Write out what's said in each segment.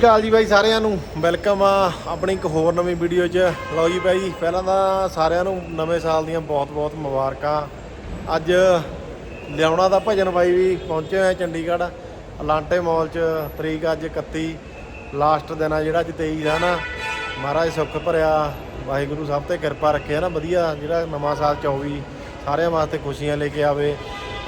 ਕਾਲ ਜੀ ਬਾਈ ਸਾਰਿਆਂ ਨੂੰ। ਵੈਲਕਮ ਆ ਆਪਣੀ ਇੱਕ ਹੋਰ ਨਵੀਂ ਵੀਡੀਓ 'ਚ। ਲਓ ਜੀ ਬਾਈ, ਪਹਿਲਾਂ ਤਾਂ ਸਾਰਿਆਂ ਨੂੰ ਨਵੇਂ ਸਾਲ ਦੀਆਂ ਬਹੁਤ-ਬਹੁਤ ਮੁਬਾਰਕਾਂ। ਅੱਜ ਲਿਆਉਣਾ ਦਾ ਭਜਨ ਬਾਈ ਵੀ, ਪਹੁੰਚੇ ਹੋਏ ਚੰਡੀਗੜ੍ਹ, ਅਲਾਂਟੇ ਮਾਲ 'ਚ, ਤਰੀਕ ਅੱਜ 31 ਲਾਸਟ ਦਿਨ ਆ ਜਿਹੜਾ ਅੱਜ 23 ਦਾ ਨਾ। ਮਹਾਰਾਜ ਸੁੱਖ ਭਰਿਆ, ਵਾਹਿਗੁਰੂ ਸਭ ਤੇ ਕਿਰਪਾ ਰੱਖੇ ਨਾ, ਵਧੀਆ ਜਿਹੜਾ ਨਵਾਂ ਸਾਲ 24 ਸਾਰਿਆਂ ਵਾਸਤੇ ਖੁਸ਼ੀਆਂ ਲੈ ਕੇ ਆਵੇ।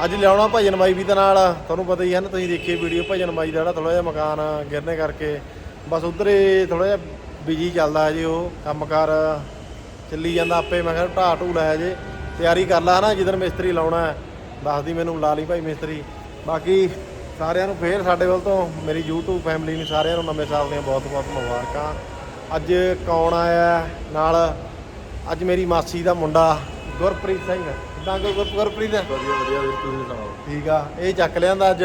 ਅੱਜ ਲਿਆਉਣਾ ਭਜਨ ਬਾਈ ਵੀ ਦੇ ਨਾਲ। ਤੁਹਾਨੂੰ ਪਤਾ ਹੀ ਹੈ ਨਾ, ਤੁਸੀਂ ਦੇਖੀ ਵੀਡੀਓ, ਭਜਨ ਬਾਈ ਦਾ ਜਿਹੜਾ ਥੋੜਾ ਜਿਹਾ ਮਕਾਨ ਗਿਰਨੇ ਕਰਕੇ। ਬਸ ਉਧਰ ਹੀ ਥੋੜਾ ਜਿਹਾ ਬਿਜ਼ੀ ਚੱਲਦਾ ਹੈ ਜੀ ਉਹ, ਕੰਮਕਾਰ ਚੱਲੀ ਜਾਂਦਾ ਆਪੇ। ਮੈਂ ਕਿਹਾ ਢਾਹ ਢੂ ਲਾਇਆ ਜੇ ਤਿਆਰੀ ਕਰ ਲਾ ਨਾ ਜਿੱਦਣ ਮਿਸਤਰੀ ਲਾਉਣਾ ਹੈ। ਦੱਸਦੀ ਮੈਨੂੰ ਲਾ ਲਈ ਭਾਈ ਮਿਸਤਰੀ। ਬਾਕੀ ਸਾਰਿਆਂ ਨੂੰ ਫੇਰ ਸਾਡੇ ਵੱਲ ਤੋਂ, ਮੇਰੀ YouTube ਫੈਮਿਲੀ ਨੂੰ ਸਾਰਿਆਂ ਨੂੰ ਨਵੇਂ ਸਾਲ ਦੀਆਂ ਬਹੁਤ-ਬਹੁਤ ਮੁਬਾਰਕਾਂ। ਅੱਜ ਕੌਣ ਆਇਆ ਨਾਲ ਅੱਜ ਮੇਰੀ ਮਾਸੀ ਦਾ ਮੁੰਡਾ। ਗੁਰਪ੍ਰੀਤ ਸਿੰਘ। ਕਿੱਦਾਂ ਗੁਰ- ਗੁਰ- ਗੁਰਪ੍ਰੀਤ? ਵਧੀਆ ਵਧੀਆ ਵੀਰ ਤੁਸੀਂ ਸੁਣਾਓ? ਠੀਕ ਆ। ਇਹ ਚੱਕ ਲਿਆਂਦਾ ਅੱਜ।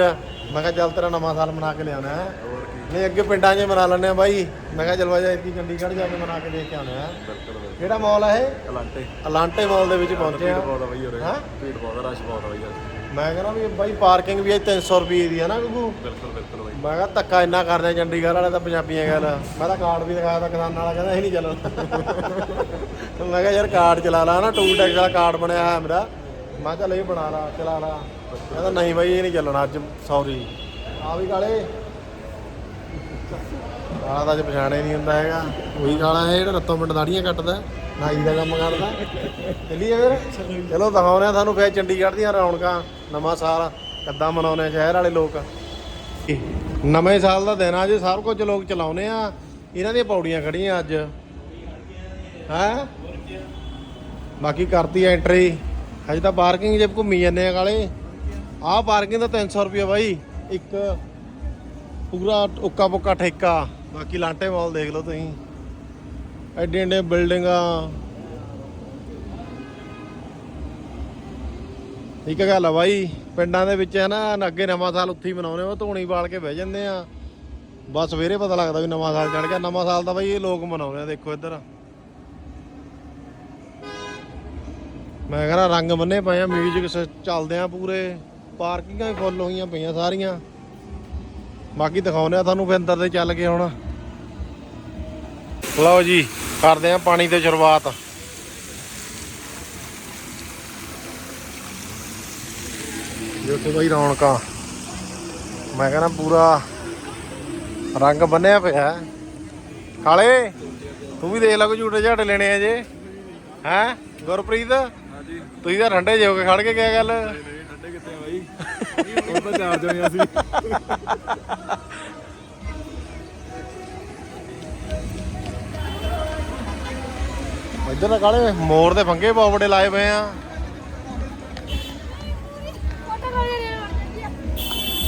ਮੈਂ ਕਿਹਾ ਚੱਲ ਤੇਰਾ ਨਵਾਂ ਸਾਲ ਮਨਾ ਕੇ ਲਿਆਉਣਾ ਹੈ। ਹੋਰ ਕੀ? ਨਹੀਂ ਅੱਗੇ ਪਿੰਡਾਂ 'ਚ ਮਨਾ ਲੈਂਦੇ ਆ ਬਾਈ। ਮੈਂ ਕਿਹਾ ਚਲਵਾ ਜਾ ਇਤਕੀ ਚੰਡੀਗੜ੍ਹ ਜਾ ਕੇ ਮਨਾ ਕੇ ਦੇਖ ਕੇ ਆਉਣਾ ਹੈ। ਬਿਲਕੁਲ ਕਿਹੜਾ ਮਾਲ ਆ ਇਹ? ਅਲਾਂਟੇ। ਅਲਾਂਟੇ ਮਾਲ ਦੇ ਵਿੱਚ ਪਹੁੰਚੇ ਆ। ਬਹੁਤ ਬਈ ਉਰੇ। ਹੈਂ? ਭੀੜ ਬਹੁਤ ਰਸ਼ ਬਹੁਤ ਬਈ। ਮੈਂ ਕਹਿੰਦਾ ਵੀ ਬਾਈ ਪਾਰਕਿੰਗ ਵੀ ਇਹ 300 ਰੁਪਏ ਦੀ ਹੈ ਨਾ ਗੁੱਗੂ। ਬਿਲਕੁਲ ਬਿਲਕੁਲ ਬਈ। ਮੈਂ ਕਿਹਾ ਧੱਕਾ ਇੰਨਾ ਕਰਦੇ ਚੰਡੀਗੜ੍ਹ ਵਾਲੇ ਤਾਂ ਪੰਜਾਬੀਆਂ ਗੱਲ। ਮੈਂ ਤਾਂ ਕਾਰਡ ਵੀ ਦਿਖਾਇਆ ਤਾਂ ਕਿਸਾਨ ਵਾਲਾ ਕਹਿੰਦਾ ਇਹ ਨਹੀਂ ਚੱਲਣਾ। ਮੈਂ ਕਿਹਾ ਯਾਰ ਕਾਰਡ ਚਲਾ ਲਾ ਨਾ ਟੂ ਟੈਕਸ ਵਾਲਾ ਕਾਰਡ ਬਣਿਆ ਹੋਇਆ ਮੇਰਾ। ਮੈਂ ਕਿਹਾ ਚੱਲ ਇਹ ਬਣਾ ਲਾ, ਚਲਾ ਲਾ। ਕਹਿੰਦਾ ਨਹੀਂ ਬਾਈ, ਇਹ ਨਹੀਂ ਚੱਲਣਾ ਅੱਜ ਸੌਰੀ ਆ ਵੀ ਕਾਲੇ। ਕਾਲਾ ਤਾਂ ਅੱਜ ਪਛਾਣਿਆ ਨਹੀਂ ਹੁੰਦਾ ਹੈਗਾ। ਉਹੀ ਕਾਲਾ ਹੈ ਜਿਹੜਾ ਰੱਤੋਂ ਪਿੰਡ ਦਾੜੀਆਂ ਕੱਟਦਾ, ਨਾਈ ਦਾ ਕੰਮ ਕਰਦਾ। ਚੱਲੀਏ ਫਿਰ। ਚਲੋ ਦਿਖਾਉਂਦੇ ਆ ਤੁਹਾਨੂੰ, ਫਿਰ ਚੰਡੀਗੜ੍ਹ ਦੀਆਂ ਰੌਣਕਾਂ, ਨਵਾਂ ਸਾਲ, ਕਿੱਦਾਂ ਮਨਾਉਂਦੇ ਆ ਸ਼ਹਿਰ ਵਾਲੇ ਲੋਕ। ਨਵੇਂ ਸਾਲ ਦਾ ਦਿਨ ਆ ਜੀ ਸਭ ਕੁਝ ਲੋਕ ਚਲਾਉਨੇ ਆ। ਇਹਨਾਂ ਦੀਆਂ ਪੌੜੀਆਂ ਖੜੀਆਂ ਅੱਜ। ਹੈ? ਬਾਕੀ ਕਰਤੀ ਐਂਟਰੀ ਹਜੇ ਤਾਂ ਪਾਰਕਿੰਗ ਜੇ ਘੁੰਮੀ ਜਾਂਦੇ ਆ ਕਾਲੇ। ਆਹ ਪਾਰਕਿੰਗ ਦਾ 300 ਰੁਪਏ ਬਾਈ। ਇੱਕ ਪੂਰਾ ਉੱਕਾ ਪੁੱਕਾ ਠੇਕਾ। ਬਾਕੀ ਲਾਂਟੇ ਮਾਲ ਦੇਖ ਲਓ ਤੁਸੀਂ। ਐਡੇ ਐਡੇ ਬਿਲਡਿੰਗਾਂ ਇੱਕ ਗੱਲ ਆ ਬਾਈ, ਪਿੰਡਾਂ ਦੇ ਵਿੱਚ ਹੈ ਨਾ ਅੱਗੇ ਨਵਾਂ ਸਾਲ ਉੱਥੇ ਹੀ ਮਨਾਉਂਦੇ ਉਹ ਧੂਣੀ ਬਾਲ ਕੇ ਬਹਿ ਜਾਂਦੇ ਆ। ਬਸ ਸਵੇਰੇ ਪਤਾ ਲੱਗਦਾ ਵੀ ਨਵਾਂ ਸਾਲ ਚੜ ਗਿਆ। ਨਵਾਂ ਸਾਲ ਦਾ ਬਾਈ ਇਹ ਲੋਕ ਮਨਾਉਂਦੇ ਆ, ਦੇਖੋ ਇੱਧਰ। ਮੈਂ ਕਹਿੰਦਾ ਰੰਗ ਬੰਨੇ ਪਏ ਆ ਮਿਊਜ਼ਿਕ ਚੱਲਦੇ ਆ ਪੂਰੇ। ਪਾਰਕਿੰਗਾਂ ਵੀ ਫੁੱਲ ਹੋਈਆਂ ਪਈਆਂ ਸਾਰੀਆਂ। ਬਾਕੀ ਦਿਖਾਉਂਦੇ ਆ ਤੁਹਾਨੂੰ ਫਿਰ ਅੰਦਰ ਤੇ ਚੱਲ ਕੇ ਹੁਣ। ਲਓ ਜੀ, ਕਰਦੇ ਆ ਪਾਣੀ ਤੇ ਸ਼ੁਰੂਆਤ। ਦੇਖੋ ਬਈ ਰੌਣਕਾਂ। ਮੈਂ ਕਹਿੰਦਾ ਪੂਰਾ ਰੰਗ ਬੰਨਿਆ ਪਿਆ ਹੈ। ਕਾਲੇ, ਤੂੰ ਵੀ ਦੇਖ ਲੈ ਕੋਈ ਝੂਟੇ ਝਾਟੇ ਲੈਣੇ ਆ ਜੇ। ਹੈ, ਗੁਰਪ੍ਰੀਤ? ਤੁਸੀਂ ਤਾਂ ਠੰਡੇ ਜਿਹੇ ਹੋ ਕੇ ਖੜ ਕੇ ਕਿਆ ਗੱਲ? ਨਹੀਂ ਠੰਡੇ ਕਿੱਥੇ ਆ ਬਾਈ? ਉਹ ਤਾਂ ਚਾਰਜ ਹੋਏ ਅਸੀਂ। ਇੱਧਰ ਤਾਂ ਕਾਲੇ ਮੋਰ ਦੇ ਫੰਗੇ ਬਹੁਤ ਬੜੇ ਲਾਏ ਪਏ ਆ।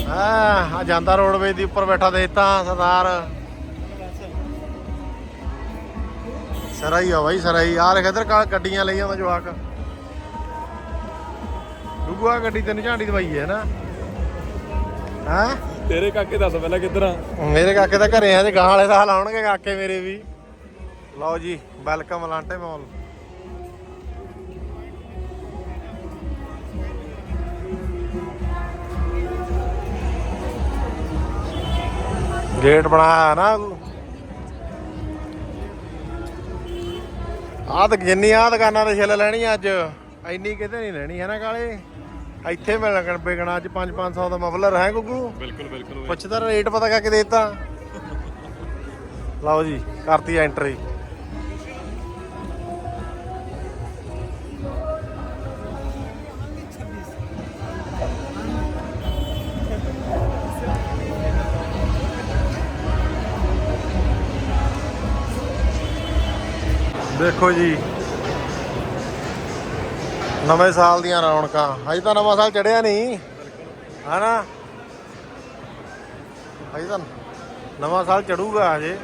ਹਾਂ ਆ ਜਾਂਦਾ ਰੋਡਵੇ ਦੀ ਉੱਪਰ ਬੈਠਾ ਦੇਤਾ ਸਰਦਾਰ। ਸਰਾਈ ਆ ਬਾਈ ਸਰਾਈ। ਆ ਦੇਖ ਇੱਧਰ ਕਾ- ਗੱਡੀਆਂ ਲਈ ਆਉਂਦਾ ਜਵਾਕ। ਡੁੱਗੂ ਗੱਡੀ ਤੈਨੂੰ ਝਾਂਡੀ ਦਵਾਈ ਹੈ ਨਾ। ਹਾਂ? ਤੇਰੇ ਕਾਕੇ ਦੱਸ ਪਹਿਲਾਂ ਕਿੱਧਰ ਆ? ਮੇਰੇ ਕਾਕੇ ਤਾਂ ਘਰੇ ਆ ਤੇ ਗਾਂ ਵਾਲੇ ਸਾਲ ਆਉਣਗੇ ਕਾਕੇ ਮੇਰੇ ਵੀ। ਲਓ ਜੀ ਵੈਲਕਮ ਲਾਂਟੇ ਮਾਲ ਗੇਟ ਬਣਾਇਆ ਨਾ ਆਹ ਤਾਂ। ਜਿੰਨੀ ਆਹ ਦੁਕਾਨਾਂ ਤੇ ਛਿੱਲ ਲੈਣੀ ਅੱਜ। ਇੰਨੀ ਕਿਤੇ ਨਹੀਂ ਲੈਣੀ ਹੈ ਨਾ ਕਾਲੇ। ਇੱਥੇ ਮਿਲਣ ਪੇਗਣਾ ਅੱਜ 5-500 ਦਾ ਮਫਲਰ ਹੈ ਗੁੱਗੂ। ਬਿਲਕੁਲ ਬਿਲਕੁਲ ਪੁੱਛਦਾ ਰੇਟ ਪਤਾ ਕਰਕੇ ਦੇਤਾ। ਲਓ ਜੀ ਕਰਤੀ ਐਂਟਰੀ ਦੇਖੋ ਜੀ ਨਵੇਂ ਸਾਲ ਦੀਆਂ ਰੌਣਕਾਂ। ਹਜੇ ਤਾਂ ਨਵਾਂ ਸਾਲ ਚੜਿਆ ਨਹੀਂ। ਹਨਾ? ਅਜੇ ਤਾਂ ਨਵਾਂ ਸਾਲ ਚੜੂਗਾ ਹਜੇ।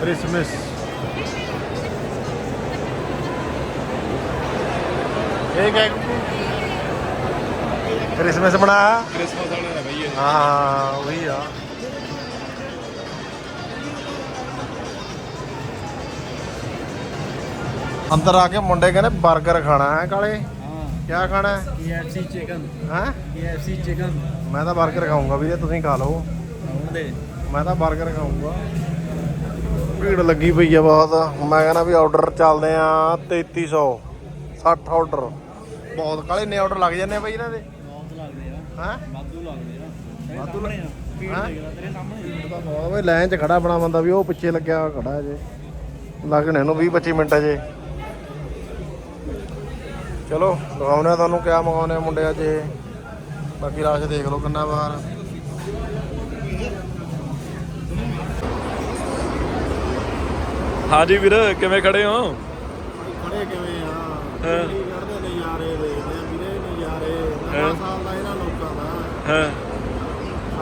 ਕ੍ਰਿਸਮਸ। ਇਹ ਕਿਆ ਕ੍ਰਿਸਮਸ ਬਣਾ ਕ੍ਰਿਸਮਸ ਵਾਲੇ ਨੇ ਬਈ ਇਹ। ਹਾਂ ਉਹੀ ਆ। ਅੰਦਰ ਆ ਕੇ ਮੁੰਡੇ ਕਹਿੰਦੇ 버ਗਰ ਖਾਣਾ ਹੈ ਕਾਲੇ। ਕੀ ਖਾਣਾ ਹੈ? KFC ਚਿਕਨ ਹੈ? KFC ਚਿਕਨ ਮੈਂ ਤਾਂ 버ਗਰ ਖਾਊਂਗਾ ਵੀਰੇ ਤੁਸੀਂ ਖਾ ਲਓ। ਮੈਂ ਤਾਂ 버ਗਰ ਖਾਊਂਗਾ। ਭੀੜ ਲੱਗੀ ਪਈ ਆ ਬਹੁਤ। ਮੈਂ ਕਹਿੰਦਾ ਵੀ ਆਰਡਰ ਚੱਲਦੇ ਆ 3300 60 ਆਰਡਰ ਬਹੁਤ ਕਾਲੇ ਨੇ ਆਰਡਰ ਲੱਗ ਜਾਂਦੇ ਬਈ ਇਹਨਾਂ ਦੇ। ਬਹੁਤ ਲੱਗਦੇ ਆ। ਹੈ? ਵਾਧੂ ਲੱਗਦੇ ਆ। ਵਾਧੂ ਲੱਗਦੇ ਭੀੜ ਲੱਗਦਾ ਤੇਰੇ ਸਾਹਮਣੇ। ਤਾਂ ਬਹੁਤ ਵੇ ਲਾਈਨ 'ਚ ਖੜਾ ਬਣਾ ਬੰਦਾ ਵੀ ਉਹ ਪਿੱਛੇ ਲੱਗਿਆ ਖੜਾ ਜੇ। ਲੱਗਣੇ ਨੂੰ 20 25 ਮਿੰਟ ਅਜੇ ਚਲੋ ਦਿਖਾਉਨੇ ਆ ਤੁਹਾਨੂੰ ਕਿਆ ਮੰਗਾਉਨੇ ਆ ਮੁੰਡੇ ਅੱਜ ਇਹ। ਬਾਕੀ ਰਾਸ਼ ਦੇਖ ਲਓ ਕਿੰਨਾ ਬਾਹਰ ਹਾਂਜੀ ਵੀਰ ਕਿਵੇਂ ਖੜੇ ਹੋ? ਖੜੇ ਕਿਵੇਂ ਆ? ਹਾਂ। ਕਰਦੇ ਨਜ਼ਾਰੇ ਦੇਖਦੇ ਆ ਵੀਰੇ ਨਜ਼ਾਰੇ। ਸਾਲ ਦਾ ਇਹਨਾਂ ਲੋਕਾਂ ਦਾ। ਹਾਂ।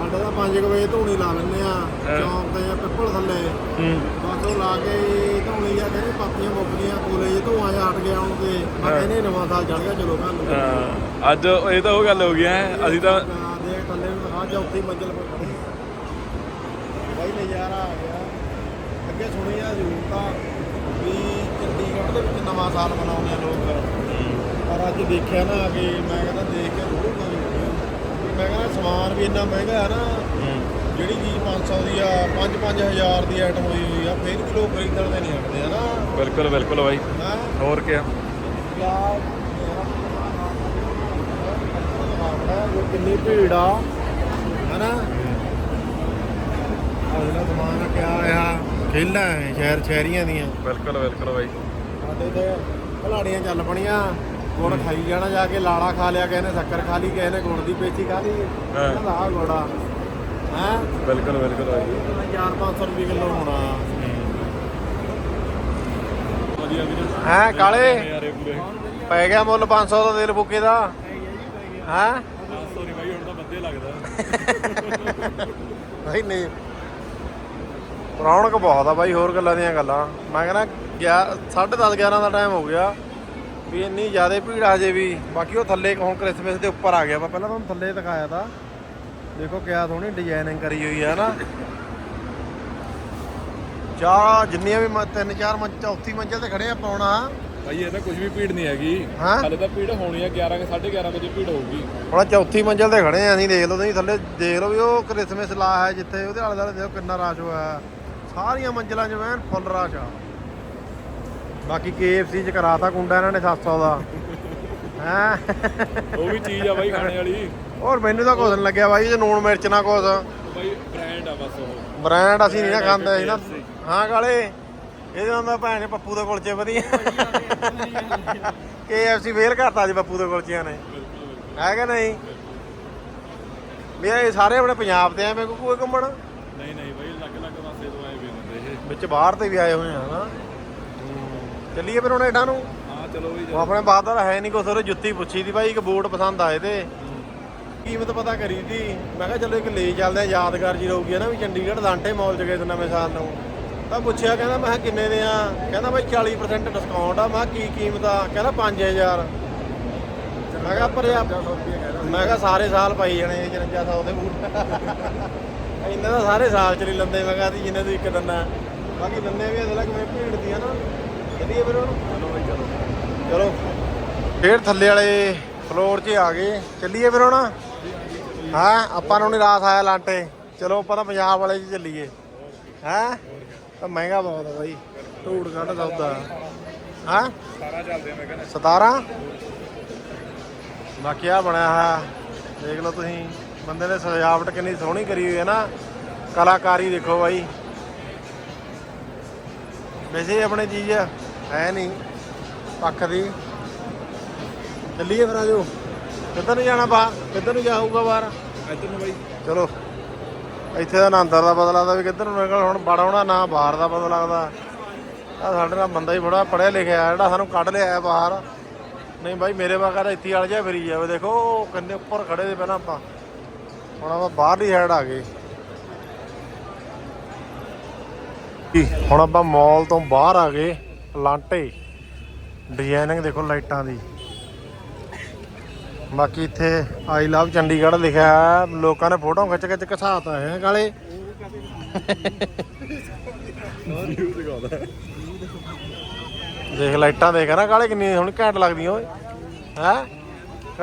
ਸਾਡੇ ਤਾਂ 5 ਵਜੇ ਧੂਣੀ ਲਾ ਲੈਂਦੇ ਆ ਹਾਂ। ਚੌਂਕ ਤੇ ਜਾਂ ਪਿੱਪਲ ਥੱਲੇ। ਹੂੰ। ਬਸ ਉਹ ਲਾ ਕੇ ਹੀ ਧੂਣੀ ਆ ਕਹਿੰਦੇ ਪਾਪੀਆਂ ਮੁੱਕ ਗਈਆਂ ਕੋਲੇ ਜੇ ਧੂਆਂ ਜਿਹਾ ਹਟ ਗਿਆ ਹੁਣ ਤੇ ਮੈਂ ਹਾਂ। ਕਹਿੰਦੇ ਨਵਾਂ ਸਾਲ ਚੜ ਗਿਆ ਚਲੋ ਘਰ ਨੂੰ ਹਾਂ, ਅੱਜ ਇਹ ਤਾਂ ਉਹ ਗੱਲ ਹੋ ਗਈ ਹੈ ਅਸੀਂ ਤਾਂ ਹਾਂ, ਦੇਖ ਥੱਲੇ ਨੂੰ ਦਿਖਾ ਚੌਥੀ ਮੰਜ਼ਲ ਪਰ ਖੜੇ। ਬਾਈ ਨਜ਼ਾਰਾ ਆ ਗਿਆ। ਅੱਗੇ ਸੁਣੀ ਆ ਜ਼ਰੂਰ ਤਾਂ ਵੀ ਚੰਡੀਗੜ੍ਹ ਦੇ ਵਿੱਚ ਨਵਾਂ ਸਾਲ ਮਨਾਉਂਦੇ ਆ ਲੋਕ। ਪਰ ਅੱਜ ਦੇਖਿਆ ਨਾ ਕੇ ਮੈਂ ਕਹਿੰਦਾ ਦੇਖ ਕੇ ਗਈ ਮੈਂ ਕਹਿੰਦਾ ਸਮਾਨ ਵੀ ਇੰਨਾ ਮਹਿੰਗਾ ਹੈ ਨਾ ਜਿਹੜੀ ਚੀਜ਼ 500 ਦੀ ਆ 5-5000 ਦੀ ਆਈਟਮ ਹੋਈ ਹੋਈ ਆ ਫਿਰ ਵੀ ਲੋਕ ਖਰੀਦਣ ਦੇ ਨਹੀਂ ਹਟਦੇ ਹਨਾ? ਬਿਲਕੁਲ ਬਿਲਕੁਲ ਬਾਈ। ਹੋਰ ਕੀ ਜੋ ਕਿੰਨੀ ਭੀੜ ਆ। ਹਨਾ? ਅਗਲਾ ਸਮਾਨ ਕਿਆ ਆ? ਖੇਲਾਂ ਹੈ ਸ਼ਹਿਰ ਸ਼ਹਿਰੀਆਂ ਦੀਆਂ। ਬਿਲਕੁਲ ਬਿਲਕੁਲ ਬਾਈ। ਸਾਡੇ ਤੇ ਭਲਾੜੀਆਂ ਚੱਲ ਪਣੀਆਂ ਗੁੜ ਖਾਈ ਜਾਣਾ ਜਾ ਕੇ ਲਾੜਾ ਖਾ ਲਿਆ ਕਿਸੇ ਨੇ ਸ਼ੱਕਰ ਖਾ ਲਈ ਕਿਸੇ ਨੇ ਗੁੜ ਦੀ ਪੇਚੀ ਖਾ ਲਈ। ਹਾਂ। ਕਹਿੰਦਾ ਆ ਗੋੜਾ ਹੈ? ਬਿਲਕੁਲ ਬਿਲਕੁਲ ਬਾਈ 4-500 ਰੁਪਏ ਕਿਲੋ ਹੋਣਾ। ਵਧੀਆ ਵੀਰ। ਹੈ ਕਾਲੇ? ਪੂਰੇ। ਪੈ ਗਿਆ ਮੁੱਲ 500 ਦਾ ਤੇਲ ਫੁੱਕੇ ਦਾ। ਹੈ? ਸੌਰੀ ਬਾਈ ਹੁਣ ਤਾਂ ਬੰਦੇ ਲੱਗਦਾ। ਨਹੀਂ ਨਹੀਂ। ਰੌਣਕ ਬਹੁਤ ਆ ਬਾਈ ਹੋਰ ਗੱਲਾਂ ਦੀਆਂ ਗੱਲਾਂ। ਮੈਂ ਕਹਿੰਦਾ ਗਿਆ 10:30 11 ਦਾ ਟਾਈਮ ਹੋ ਗਿਆ। ਵੀ ਇੰਨੀ ਜ਼ਿਆਦਾ ਭੀੜ ਆ ਜੇ ਵੀ। ਬਾਕੀ ਉਹ ਥੱਲੇ ਹੁਣ ਕ੍ਰਿਸਮਸ ਦੇ ਉੱਪਰ ਆ ਗਿਆ ਵਾ। ਪਹਿਲਾਂ ਤੁਹਾਨੂੰ ਥੱਲੇ ਦਿਖਾਇਆ ਤਾ। ਦੇਖੋ ਕਿਆ ਸੋਹਣੀ ਡਿਜ਼ਾਈਨਿੰਗ ਕਰੀ ਹੋਈ ਆ ਨਾ ਚਾਰ ਜਿੰਨੀਆਂ ਵੀ ਮ- ਤਿੰਨ ਚਾਰ ਮੰਚ ਚੌਥੀ ਮੰਜ਼ਲ ਤੇ ਖੜੇ ਆ ਪਾਉਣਾ ਭਾਈ ਇਹ ਤਾਂ ਕੁਝ ਵੀ ਭੀੜ ਨਹੀਂ ਹੈਗੀ। ਹਾਂ? ਹਾਲੇ ਤਾਂ ਭੀੜ ਹੋਣੀ ਆ 11 11:30 ਵਜੇ ਭੀੜ ਹੋਊਗੀ। ਹੁਣ ਚੌਥੀ ਮੰਜ਼ਲ ਤੇ ਖੜੇ ਆ ਅਸੀਂ ਦੇਖ ਲਓ ਤੁਸੀਂ ਥੱਲੇ ਦੇਖ ਲਓ ਵੀ ਉਹ ਕ੍ਰਿਸਮਸ ਲਾ ਹੈ ਜਿੱਥੇ ਉਹਦੇ ਆਲੇ ਦੁਆਲੇ ਦੇਖੋ ਕਿੰਨਾ ਰਸ਼ ਹੋਇਆ। ਹੈ। ਸਾਰੀਆਂ ਮੰਜ਼ਲਾਂ 'ਚ ਵੈਨ ਫੁੱਲ ਰਸ਼ ਆ। ਬਾਕੀ KFC 'ਚ ਕਰਾਤਾ ਕੁੰਡਾ ਇਹਨਾਂ ਨੇ 700 ਦਾ। ਹੈ? ਉਹ ਵੀ ਚੀਜ਼ ਆ ਬਾਈ ਖਾਣੇ ਵਾਲੀ। ਹੋਰ ਮੈਨੂੰ ਤਾਂ ਕੁਛ ਨੀ ਲੱਗਿਆ ਬਾਈ ਜੇ ਨੂਣ ਮਿਰਚ ਨਾ ਕੁਛ। ਬਾਈ ਬ੍ਰਾਂਡ ਆ ਬਸ ਉਹ। ਬ੍ਰਾਂਡ ਅਸੀਂ ਨਹੀਂ ਨਾ ਖਾਂਦੇ ਅਸੀਂ ਨਾ ਹਾਂ ਕਾਲੇ ਇਹਦੇ ਹੁੰਦਾ ਭੈਣ ਨੇ ਪੱਪੂ ਦੇ ਕੁਲਚੇ ਵਧੀਆ। KFC ਫੇਲ ਕਰਤਾ ਅੱਜ ਪੱਪੂ ਦੇ ਕੁਲਚਿਆਂ ਨੇ। ਹੈ ਕਿ ਨਹੀਂ? ਵੀ ਇਹ ਸਾਰੇ ਆਪਣੇ ਪੰਜਾਬ ਤੇ ਐਵੇਂ ਕੋਈ ਘੁੰਮਣ? ਨਹੀਂ ਨਹੀਂ ਬਾਈ ਅਲੱਗ ਅਲੱਗ ਪਾਸੇ ਤੋਂ ਆਏ ਵੀ ਹੁੰਦੇ ਇਹ। ਵਿੱਚ ਬਾਹਰ ਤੇ ਵੀ ਆਏ ਹੋਏ ਆ ਹਨਾ ਚੱਲੀਏ ਫਿਰ ਹੁਣ ਏਡਾਂ ਨੂੰ। ਹਾਂ ਚਲੋ ਵੀ ਉਹ ਆਪਣੇ ਬਾਦਰ ਹੈ ਨਹੀਂ ਕੁਛ ਉਹ ਜੁੱਤੀ ਪੁੱਛੀ ਦੀ ਭਾਈ ਇੱਕ ਬੂਟ ਪਸੰਦ ਆਏ ਤੇ। ਕੀਮਤ ਪਤਾ ਕਰੀ ਦੀ। ਮੈਂ ਕਿਹਾ ਚਲੋ ਇੱਕ ਲੈ ਚੱਲਦੇ ਆ ਯਾਦਗਾਰ ਜੀ ਰਹੂਗੀ ਨਾ ਵੀ ਚੰਡੀਗੜ੍ਹ ਲਾਂਟੇ ਮਾਲ ਚ ਗਏ ਤੇ ਨਵੇਂ ਸਾਲ ਨੂੰ। ਤਾਂ ਪੁੱਛਿਆ ਕਹਿੰਦਾ ਮੈਂ ਕਿੰਨੇ ਦੇ ਆ? ਕਹਿੰਦਾ ਭਾਈ 40% ਡਿਸਕਾਊਂਟ ਆ। ਮੈਂ ਕੀ ਕੀਮਤ ਆ? ਕਹਿੰਦਾ 5000 ਮੈਂ ਕਿਹਾ ਪਰ ਮੈਂ ਕਿਹਾ ਸਾਰੇ ਸਾਲ ਪਾਈ ਜਾਣੇ ਇਹ 5400 ਦੇ ਬੂਟ। ਇੰਨੇ ਤਾਂ ਸਾਰੇ ਸਾਲ ਚ ਨਹੀਂ ਲੰਦੇ ਮੈਂ ਕਿਹਾ ਦੀ ਜਿੰਨੇ ਤੂੰ ਇੱਕ ਦਿੰਦਾ ਬਾਕੀ ਲੰਨੇ ਵੀ ਅਸਲਾ ਕਿਵੇਂ ਭੀੜ ਦੀ ਆ ਨਾ। ਚੱਲੀਏ ਫਿਰ ਚਲੋ ਫੇਰ ਥੱਲੇ ਵਾਲੇ ਫਲੋਰ 'ਚ ਆ ਗਏ। ਚੱਲੀਏ ਫਿਰ ਹੁਣ? ਹਾਂ? ਆਪਾਂ ਨੂੰ ਨਹੀਂ ਰਾਸ ਆਇਆ ਲਾਂਟੇ। ਚਲੋ ਆਪਾਂ ਤਾਂ ਪੰਜਾਬ ਵਾਲੇ 'ਚ ਚੱਲੀਏ। ਹੈਂ? ਤਾਂ ਮਹਿੰਗਾ ਬਹੁਤ ਆ ਬਾਈ। ਧੂੜ ਕੱਢ ਸੌਦਾ ਹਾਂ? ਸਾਰਾ ਚੱਲਦੇ ਆ ਮੈਂ ਕਹਿੰਦਾ। 17 ਬਾਕੀ ਆ ਬਣਿਆ ਹੋਇਆ। ਦੇਖ ਲਓ ਤੁਸੀਂ। ਬੰਦੇ ਨੇ ਸਜਾਵਟ ਕਿੰਨੀ ਸੋਹਣੀ ਕਰੀ ਹੋਈ ਹੈ ਨਾ। ਕਲਾਕਾਰੀ ਦੇਖੋ ਬਾਈ। ਵੈਸੇ ਆਪਣੇ ਚੀਜ਼ ਹੈ ਨਹੀਂ ਪੱਖ ਦੀ। ਚੱਲੀਏ ਫਿਰ ਆਜੋ। ਕਿੱਧਰ ਨੂੰ ਜਾਣਾ ਬਾ ਕਿੱਧਰ ਨੂੰ ਜਾਊਗਾ ਬਾਹਰ? ਇੱਧਰ ਨੂੰ ਬਾਈ। ਚਲੋ। ਇੱਥੇ ਦਾ ਨਾ ਅੰਦਰ ਦਾ ਪਤਾ ਲੱਗਦਾ ਵੀ ਕਿੱਧਰ ਨੂੰ ਨਿਕਲ ਹੁਣ ਬੜਾ ਹੋਣਾ ਨਾ ਬਾਹਰ ਦਾ ਪਤਾ ਲੱਗਦਾ। ਆ ਸਾਡੇ ਨਾਲ ਬੰਦਾ ਹੀ ਬੜਾ ਪੜਿਆ ਲਿਖਿਆ ਜਿਹੜਾ ਸਾਨੂੰ ਕੱਢ ਲਿਆ ਬਾਹਰ। ਨਹੀਂ ਬਾਈ ਮੇਰੇ ਵਾਗਾ ਇੱਥੇ ਵਾਲ ਜਿਹਾ ਫਿਰੀ ਜਾਵੇ। ਦੇਖੋ ਕੰਨੇ ਉੱਪਰ ਖੜੇ ਦੇ ਪਹਿਲਾਂ ਆਪਾਂ। ਹੁਣ ਆਪਾਂ ਬਾਹਰਲੀ ਸਾਈਡ ਆ ਗਏ। ਜੀ, ਹੁਣ ਆਪਾਂ ਮਾਲ ਤੋਂ ਬਾਹਰ ਆ ਗਏ। ਲਾਂਟੇ। ਡਿਜ਼ਾਈਨਿੰਗ ਦੇਖੋ ਲਾਈਟਾਂ ਦੀ। ਬਾਕੀ ਇੱਥੇ ਆਈ ਲਵ ਚੰਡੀਗੜ੍ਹ ਲਿਖਿਆ ਹੈ, ਲੋਕਾਂ ਨੇ ਫੋਟੋ ਖਿੱਚ ਖਿੱਚ ਘਸਾਤਾ ਹੈ ਕਾਲੇ। ਦੇਖ ਲਾਈਟਾਂ ਦੇਖ ਨਾ ਕਾਲੇ ਕਿੰਨੀ ਹੁਣ ਘੈਂਟ ਲੱਗਦੀਆਂ ਓਏ। ਹੈ?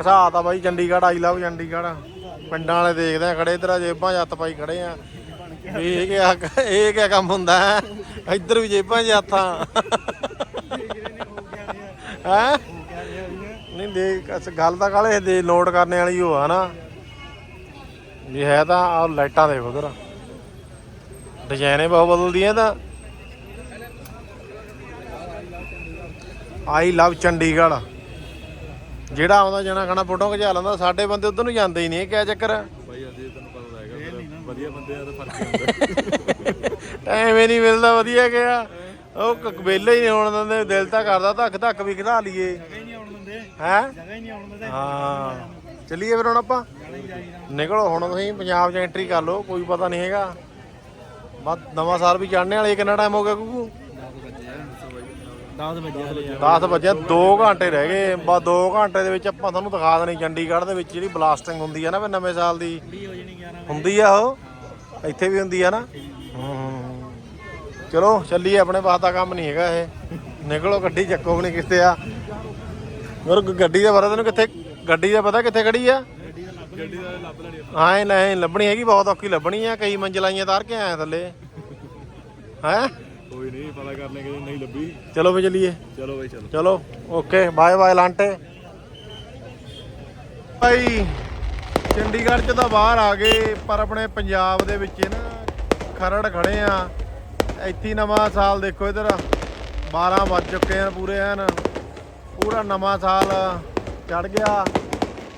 ਘਸਾਤਾ ਬਾਈ ਚੰਡੀਗੜ੍ਹ, ਆਈ ਲਵ ਚੰਡੀਗੜ੍ਹ। ਪਿੰਡਾਂ ਵਾਲੇ ਦੇਖਦੇ ਆ, ਖੜੇ ਇਧਰ ਜੇਬਾਂ ਜੱਤ ਹੱਥ ਪਾਈ ਖੜੇ ਆ। ਇਹ ਕਿਆ ਇਹ ਕਿਆ ਕੰਮ ਹੁੰਦਾ ਹੈ? ਇੱਧਰ ਵੀ ਜੇਬਾਂ 'ਚ ਹੱਥਾਂ। ਹੈ? ਨਹੀਂ ਦੇਖ, ਅਸ ਗੱਲ ਤਾਂ ਕਾਲੇ ਦੇ ਲੋਡ ਕਰਨੇ ਵਾਲੀ ਹੋ ਆ ਨਾ। ਵੀ ਹੈ ਤਾਂ ਆ ਲਾਈਟਾਂ ਦੇਖ ਉਧਰ। ਡਿਜ਼ਾਈਨੇ ਬਹੁਤ ਬਦਲਦੀਆਂ ਤਾਂ। I love Chandigarh. ਜਿਹੜਾ ਆਉਂਦਾ ਜਾਣਾ ਖਾਣਾ ਫੋਟੋ ਖਿਚਾ ਲੈਂਦਾ, ਸਾਡੇ ਬੰਦੇ ਉਧਰ ਨੂੰ ਜਾਂਦੇ ਹੀ ਨਹੀਂ, ਇਹ ਕਿਆ ਚੱਕਰ ਆ ਬਾਈ ਅੱਜ ਤੈਨੂੰ ਪਤਾ ਤਾਂ ਹੈਗਾ ਫਿਰ ਵਧੀਆ ਬੰਦੇ ਆ ਤਾਂ ਫ਼ਰਕ ਹੁੰਦਾ ਟਾਈਮ ਹੀ ਨਹੀਂ ਮਿਲਦਾ ਵਧੀਆ ਗਿਆ ਉਹ ਵਿਹਲੇ ਹੀ ਨਹੀਂ ਹੋਣ ਦਿੰਦੇ ਦਿਲ ਤਾਂ ਕਰਦਾ ਧੱਕ ਧੱਕ ਵੀ ਖੜਾ ਲਈਏ। ਨਹੀਂ ਆਉਣ ਦਿੰਦੇ। ਹੈ? ਜਗ੍ਹਾ ਹੀ ਨਹੀਂ ਆਉਣ ਦਿੰਦੇ। ਹਾਂ। ਚੱਲੀਏ ਫਿਰ ਹੁਣ ਆਪਾਂ। ਨਿਕਲੋ ਹੁਣ ਤੁਸੀਂ ਪੰਜਾਬ 'ਚ ਐਂਟਰੀ ਕਰ ਲਓ ਕੋਈ ਪਤਾ ਨਹੀਂ ਹੈਗਾ। ਬਸ ਨਵਾਂ ਸਾਲ ਵੀ ਚੜ੍ਹਨੇ ਵਾਲੇ ਕਿੰਨਾ ਟਾਈਮ ਹੋ ਗਿਆ ਕੁਕੂ 10 ਵਜੇ ਹਲੇ। 10 ਵਜੇ 2 ਘੰਟੇ ਰਹਿ ਗਏ। ਬਸ 2 ਘੰਟੇ ਦੇ ਵਿੱਚ ਆਪਾਂ ਤੁਹਾਨੂੰ ਦਿਖਾ ਦੇਣੀ ਚੰਡੀਗੜ੍ਹ ਦੇ ਵਿੱਚ ਜਿਹੜੀ ਬਲਾਸਟਿੰਗ ਹੁੰਦੀ ਆ ਨਾ ਵੀ ਨਵੇਂ ਸਾਲ ਦੀ। ਵੀ ਹੋ ਜਣੀ 11 ਹੁੰਦੀ ਆ ਉਹ। ਇੱਥੇ ਵੀ ਹੁੰਦੀ ਆ ਨਾ? ਹੂੰ ਚਲੋ ਚੱਲੀਏ ਆਪਣੇ ਬਾਤ ਦਾ ਕੰਮ ਨਹੀਂ ਹੈਗਾ ਇਹ। ਨਿਕਲੋ ਗੱਡੀ ਚੱਕੋ ਆਪਣੀ ਕਿੱਥੇ ਆ। ਮੇਰੇ ਗੱਡੀ ਦਾ ਪਤਾ ਤੈਨੂੰ ਕਿੱਥੇ ਗੱਡੀ ਦਾ ਪਤਾ ਕਿੱਥੇ ਖੜੀ ਆ? ਗੱਡੀ ਦਾ ਲੱਭ ਲੈਣੀ ਹਾਂ ਨਹੀਂ ਲੱਭਣੀ ਹੈਗੀ ਬਹੁਤ ਔਖੀ ਲੱਭਣੀ ਆ। ਕਈ ਮੰਜ਼ਲਾਈਆਂ ਤਾਰ ਕੇ ਆਇਆ ਥੱਲੇ। ਹੈ? ਕੋਈ ਨਹੀਂ ਪਤਾ ਕਰ ਲੈਂਗੇ ਜੇ ਨਹੀਂ ਲੱਭੀ। ਚਲੋ ਵੀ ਚੱਲੀਏ। ਚਲੋ ਬਾਈ ਚਲੋ। ਚਲੋ ਓਕੇ ਬਾਏ ਬਾਏ ਲਾਂਟੇ। ਭਾਈ ਚੰਡੀਗੜ੍ਹ ਚ ਤਾਂ ਬਾਹਰ ਆ ਗਏ ਪਰ ਆਪਣੇ ਪੰਜਾਬ ਦੇ ਵਿੱਚ ਨਾ ਖਰੜ ਖੜੇ ਆ। ਇੱਥੇ ਨਵਾਂ ਸਾਲ ਦੇਖੋ ਇਧਰ। 12 ਵੱਜ ਚੁੱਕੇ ਆ ਪੂਰੇ ਐਨ ਪੂਰਾ ਨਵਾਂ ਸਾਲ ਚੜ ਗਿਆ।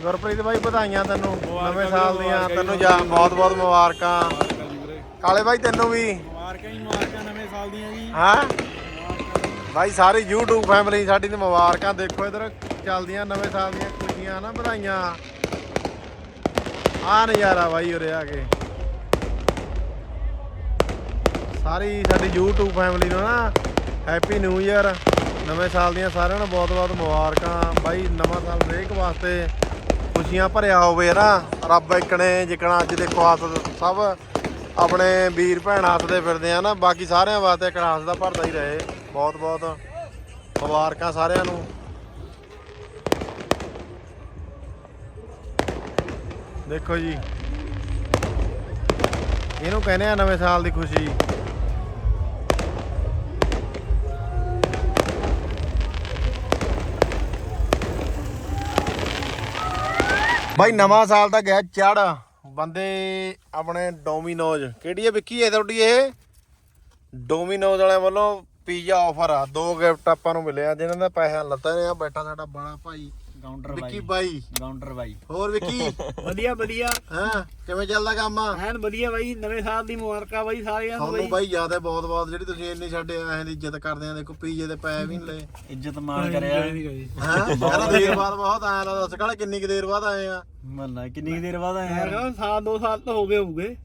ਗੁਰਪ੍ਰੀਤ ਭਾਈ ਵਧਾਈਆਂ ਤੈਨੂੰ ਨਵੇਂ ਸਾਲ ਦੀਆਂ। ਤੈਨੂੰ ਜਾ। ਬਹੁਤ ਬਹੁਤ ਮੁਬਾਰਕਾਂ। ਕਾਲੇ ਭਾਈ ਤੈਨੂੰ ਵੀ। ਮੁਬਾਰਕਾਂ ਹੀ ਮੁਬਾਰਕਾਂ ਨਵੇਂ ਸਾਲ ਦੀਆਂ ਜੀ। ਹਾਂ? ਭਾਈ ਸਾਰੀ YouTube ਫੈਮਿਲੀ ਸਾਡੀ ਨੂੰ ਮੁਬਾਰਕਾਂ ਦੇਖੋ ਇਧਰ। ਚੱਲਦੀਆਂ ਨਵੇਂ ਸਾਲ ਦੀਆਂ ਖੁਸ਼ੀਆਂ ਨਾ ਵਧਾਈਆਂ। ਆ ਨਜ਼ਾਰਾ ਬਾਈ ਉਰੇ ਆ ਕੇ। ਸਾਰੀ ਸਾਡੀ YouTube ਫੈਮਿਲੀ ਨੂੰ ਨਾ ਹੈਪੀ ਨਿਊ ਇਅਰ ਨਵੇਂ ਸਾਲ ਦੀਆਂ ਸਾਰਿਆਂ ਨੂੰ ਬਹੁਤ-ਬਹੁਤ ਮੁਬਾਰਕਾਂ। ਬਾਈ ਨਵਾਂ ਸਾਲ ਹਰੇਕ ਵਾਸਤੇ ਖੁਸ਼ੀਆਂ ਭਰਿਆ ਹੋਵੇ ਨਾ। ਰੱਬ ਇਕਣੇ ਜਿਕਣਾ ਅੱਜ ਦੇਖੋ ਹੱਥ ਸਭ ਆਪਣੇ ਵੀਰ ਭੈਣ ਹੱਸਦੇ ਫਿਰਦੇ ਆ ਨਾ। ਬਾਕੀ ਸਾਰਿਆਂ ਵਾਸਤੇ ਇੱਕ ਹੱਸਦਾ ਭਰਦਾ ਹੀ ਰਹੇ। ਬਹੁਤ-ਬਹੁਤ ਮੁਬਾਰਕਾਂ ਸਾਰਿਆਂ ਨੂੰ। ਦੇਖੋ ਜੀ। ਇਹਨੂੰ ਕਹਿੰਦੇ ਆ ਨਵੇਂ ਸਾਲ ਦੀ ਖੁਸ਼ੀ। ਬਾਈ, ਨਵਾਂ ਸਾਲ ਤਾਂ ਗਿਆ ਚੜ ਬੰਦੇ ਆਪਣੇ ਡੋਮੀਨੋਜ਼। ਕਿਹੜੀ ਹੈ ਵਿੱਕੀ ਹੈ ਤੁਹਾਡੀ ਇਹ? ਡੋਮੀਨੋਜ਼ ਵਾਲਿਆਂ ਵੱਲੋਂ ਪੀਜ਼ਾ ਆਫਰ ਆ। ਦੋ ਗਿਫਟ ਆਪਾਂ ਨੂੰ ਮਿਲਿਆ ਜਿਨ੍ਹਾਂ ਦਾ ਪੈਸਾ ਲੱਤਾ ਨੇ ਆ ਬੈਠਾ ਸਾਡਾ ਬੜਾ ਭਾਈ। ਕਾਊਂਟਰ ਵਿੱਕੀ ਬਾਈ। ਬਾਈ। ਕਾਊਂਟਰ ਬਾਈ। ਹੋਰ ਵਿੱਕੀ? ਵਧੀਆ ਵਧੀਆ। ਹਾਂ ਕਿਵੇਂ ਚੱਲਦਾ ਕੰਮ? ਆ ਐਨ ਵਧੀਆ ਬਾਈ ਨਵੇਂ ਸਾਲ ਦੀ ਮੁਬਾਰਕਾਂ ਬਾਈ ਸਾਰਿਆਂ ਨੂੰ ਤੁਹਾਨੂੰ ਬਾਈ। ਯਾਦ ਹੈ ਬਹੁਤ ਬਹੁਤ ਜਿਹੜੀ ਤੁਸੀਂ ਇੰਨੀ ਸਾਡੇ ਐਂ ਦੀ ਇੱਜ਼ਤ ਕਰਦੇ ਆ ਦੇਖੋ ਪੀਜੇ ਦੇ ਪੈ ਵੀ ਨਹੀਂ ਲਏ। ਇੱਜ਼ਤ ਮਾਣ ਕਰਿਆ। ਹਾਂ ਕਹਿੰਦਾ ਦੇਰ ਬਾਅਦ ਬਹੁਤ ਆਇਆ ਦੱਸ ਕਾਲੇ ਕਿੰਨੀ ਕੁ ਦੇਰ ਬਾਅਦ ਆਏ ਆ? ਮੰਨਾ ਕਿੰਨੀ ਕੁ ਦੇਰ ਬਾਅਦ ਆਇਆ ਯਾਰ ਸਾਲ ਦੋ ਸਾਲ ਤਾਂ ਹੋ ਗਏ ਹੋਊਗੇ।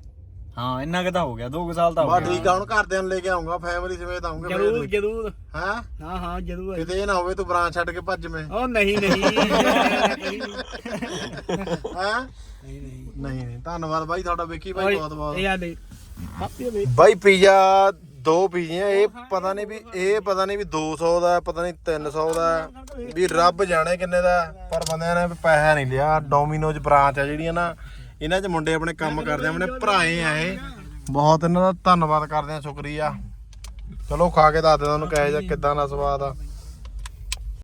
ਹਾਂ ਇੰਨਾ ਕੁ ਤਾਂ ਹੋ ਗਿਆ 2 ਸਾਲ ਤਾਂ ਬਾ ਠੀਕ ਆ ਹੁਣ ਘਰਦਿਆਂ ਨੂੰ ਲੈ ਕੇ ਆਉਂਗਾ ਫੈਮਿਲੀ ਸਮੇਤ ਆਉਂਗਾ ਜਰੂਰ ਜਰੂਰ। ਹਾਂ? ਹਾਂ ਹਾਂ ਜਰੂਰ। ਕਿਤੇ ਇਹ ਨਾ ਹੋਵੇ ਤੂੰ ਬ੍ਰਾਂਚ ਛੱਡ ਕੇ ਭੱਜ ਮੈਂ। ਉਹ ਨਹੀਂ ਨਹੀਂ। ਨਹੀਂ ਹਾਂ? ਨਹੀਂ ਨਹੀਂ। ਨਹੀਂ ਧੰਨਵਾਦ ਬਾਈ ਤੁਹਾਡਾ ਵਿੱਕੀ ਬਾਈ ਬਹੁਤ ਬਹੁਤ। ਇਹ ਆ ਦੇ। ਕਾਪੀ ਦੇ। ਬਾਈ ਪੀਜ਼ਾ ਦੋ ਪੀਜ਼ੀਆਂ ਇਹ ਪਤਾ ਨਹੀਂ ਵੀ ਇਹ ਪਤਾ ਨਹੀਂ ਵੀ 200 ਦਾ ਹੈ, ਪਤਾ ਨਹੀਂ 300 ਦਾ ਹੈ। ਵੀ ਰੱਬ ਜਾਣੇ ਕਿੰਨੇ ਦਾ ਹੈ, ਪਰ ਬੰਦਿਆਂ ਨੇ ਪੈਸਾ ਨਹੀਂ ਲਿਆ। ਡੋਮੀਨੋਜ਼ ਬ੍ਰਾਂਚ ਆ ਜਿਹੜੀਆਂ ਨਾ ਇਹਨਾਂ 'ਚ ਮੁੰਡੇ ਆਪਣੇ ਕੰਮ ਕਰਦੇ ਆ ਆਪਣੇ ਭਰਾਏ ਆ ਇਹ। ਬਹੁਤ ਇਹਨਾਂ ਦਾ ਧੰਨਵਾਦ ਕਰਦੇ ਆ ਸ਼ੁਕਰੀਆ। ਚਲੋ ਖਾ ਕੇ ਦੱਸਦੇ ਤੁਹਾਨੂੰ ਕਹੇ ਜਾਂ। ਕਿਦਾਂ ਦਾ ਸਵਾਦ ਆ